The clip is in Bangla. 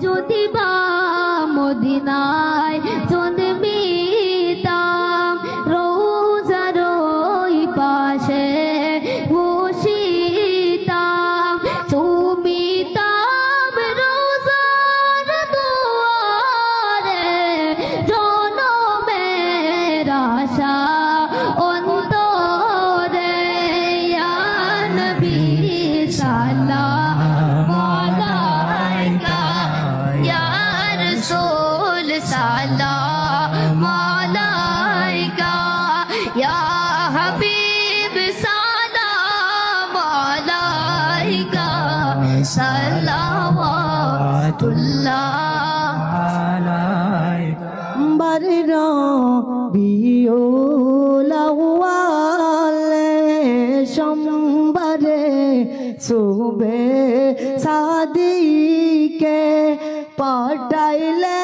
যদি বা মদিনায় রাসূল সালাম আলাইকা ইয়া হাবিব সালাম আলাইকা সালাওয়াতুল্লাহ বারের বিওলাওয়ালে সোমবারে সুবে সাদিকে পাঠাইলে